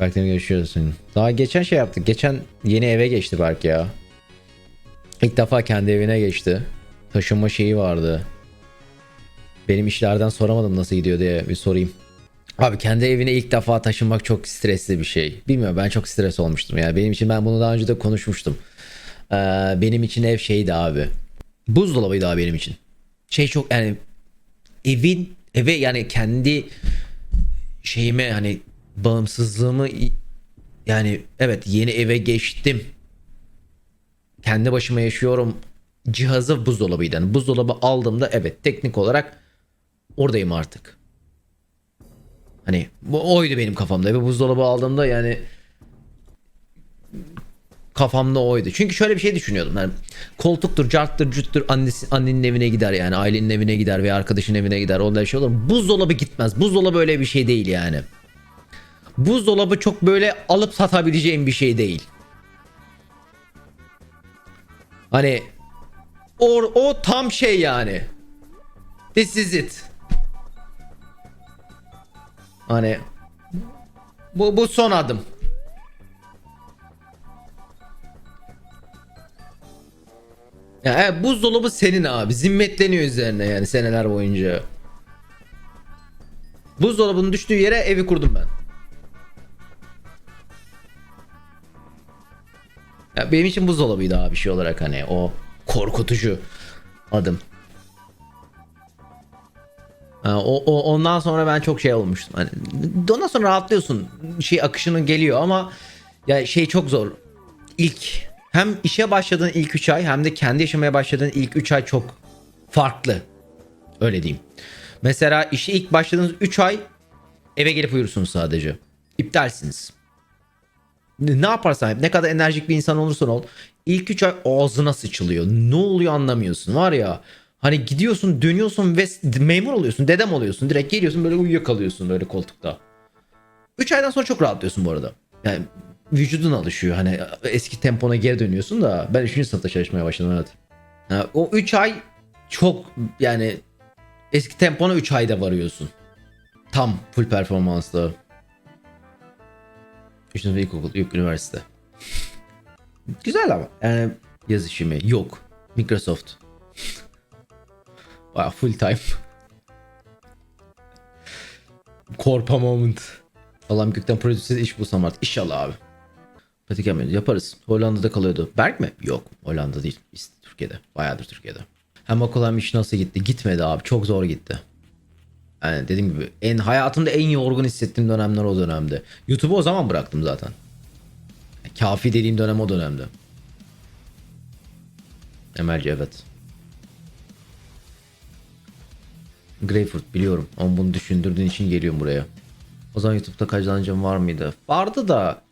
Berk'le görüşüyorsun. Daha geçen şey yaptık. Geçen yeni eve geçti Berk ya. İlk defa kendi evine geçti. Taşınma şeyi vardı. Benim işlerden soramadım nasıl gidiyor diye bir sorayım. Abi kendi evine ilk defa taşınmak çok stresli bir şey. Bilmiyorum ben çok stres olmuştum. Yani benim için ben bunu daha önce de konuşmuştum. Ee, benim için ev şeydi abi. Buzdolabıydı abi benim için. Şey çok yani evin eve yani kendi şeyime hani bağımsızlığımı yani evet yeni eve geçtim. Kendi başıma yaşıyorum. Cihazı buzdolabıydı. Buzdolabı aldığımda evet teknik olarak oradayım artık. Hani bu oydu benim kafamda. Ve buzdolabı aldığımda yani kafamda oydu. Çünkü şöyle bir şey düşünüyordum. Yani koltuktur, carttır, cüttür annesi, annenin evine gider yani. Ailenin evine gider veya arkadaşın evine gider. Onda şey olur. Buzdolabı gitmez. Buzdolabı öyle bir şey değil yani. Buzdolabı çok böyle alıp satabileceğim bir şey değil. Hani o, o tam şey yani. This is it. Hani bu, bu son adım. Ya evet, buzdolabı senin abi. Zimmetleniyor üzerine yani seneler boyunca. Buzdolabının düştüğü yere evi kurdum ben. Ya benim için buzdolabıydı abi şey olarak hani o korkutucu adım. O, o ondan sonra ben çok şey olmuştum. Hani ondan sonra rahatlıyorsun. Şey akışının geliyor ama ya şey çok zor. İlk hem işe başladığın ilk 3 ay hem de kendi yaşamaya başladığın ilk 3 ay çok farklı. Öyle diyeyim. Mesela işe ilk başladığınız 3 ay eve gelip uyursunuz sadece. İptalsiniz. Ne yaparsan yap, ne kadar enerjik bir insan olursan ol. ilk 3 ay ağzına sıçılıyor. Ne oluyor anlamıyorsun var ya. Hani gidiyorsun dönüyorsun ve memur oluyorsun dedem oluyorsun. Direkt geliyorsun böyle uyuyakalıyorsun böyle koltukta. 3 aydan sonra çok rahatlıyorsun bu arada. Yani vücudun alışıyor. Hani eski tempona geri dönüyorsun da ben 3. sınıfta çalışmaya başladım evet. O 3 ay çok yani eski tempona 3 ayda varıyorsun. Tam full performansla. 3 sınıf ilkokul, ilk üniversite. Güzel ama. Yani yaz işi mi? Yok. Microsoft. Baya full time. Korpa moment. Allah'ım gökten prodüksiz iş bulsam artık. İnşallah abi. Pratik yapmıyoruz. Yaparız. Hollanda'da kalıyordu. Berk mi? Yok. Hollanda değil. Türkiye'de. Bayağıdır Türkiye'de. Hem okul hem iş nasıl gitti? Gitmedi abi. Çok zor gitti. Yani dediğim gibi en hayatımda en yorgun hissettiğim dönemler o dönemde. YouTube'u o zaman bıraktım zaten. Kafi dediğim dönem o dönemde. Emelci evet. Greyfurt biliyorum ama bunu düşündürdüğün için geliyorum buraya. O zaman YouTube'da kazancım var mıydı? Vardı da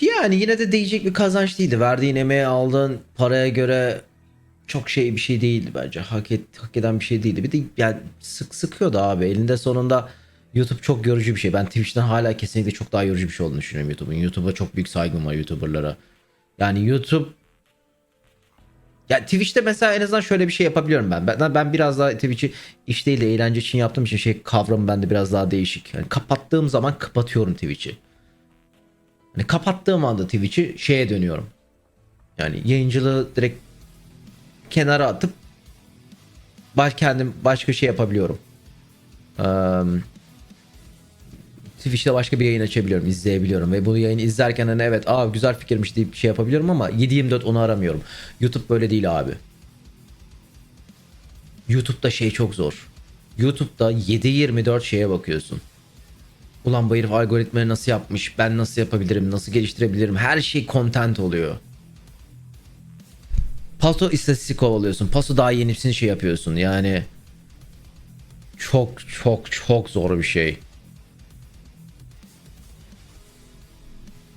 yani yine de değecek bir kazanç değildi. Verdiğin emeğe aldığın paraya göre çok şey bir şey değildi bence. Hak, et, hak eden bir şey değildi. Bir de yani sık sıkıyordu abi. Elinde sonunda YouTube çok yorucu bir şey. Ben Twitch'ten hala kesinlikle çok daha yorucu bir şey olduğunu düşünüyorum YouTube'un. YouTube'a çok büyük saygım var YouTuber'lara. Yani YouTube ya Twitch'te mesela en azından şöyle bir şey yapabiliyorum ben. Ben, ben biraz daha Twitch'i iş değil de eğlence için yaptığım için şey kavramı bende biraz daha değişik. Yani kapattığım zaman kapatıyorum Twitch'i. Hani kapattığım anda Twitch'i şeye dönüyorum. Yani yayıncılığı direkt kenara atıp baş kendim başka şey yapabiliyorum. Eee Twitch'te başka bir yayın açabiliyorum, izleyebiliyorum ve bu yayını izlerken hani evet aa güzel fikirmiş deyip şey yapabiliyorum ama 7/24 onu aramıyorum. YouTube böyle değil abi. YouTube'da şey çok zor. YouTube'da 7/24 şeye bakıyorsun. Ulan bu herif algoritmayı nasıl yapmış, ben nasıl yapabilirim, nasıl geliştirebilirim her şey content oluyor. Paso istatistik kovalıyorsun. Paso daha yenisini şey yapıyorsun yani. Çok çok çok zor bir şey.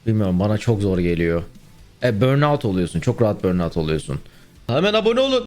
Bilmiyorum bana çok zor geliyor. E burnout oluyorsun. Çok rahat burnout oluyorsun. Hemen abone olun.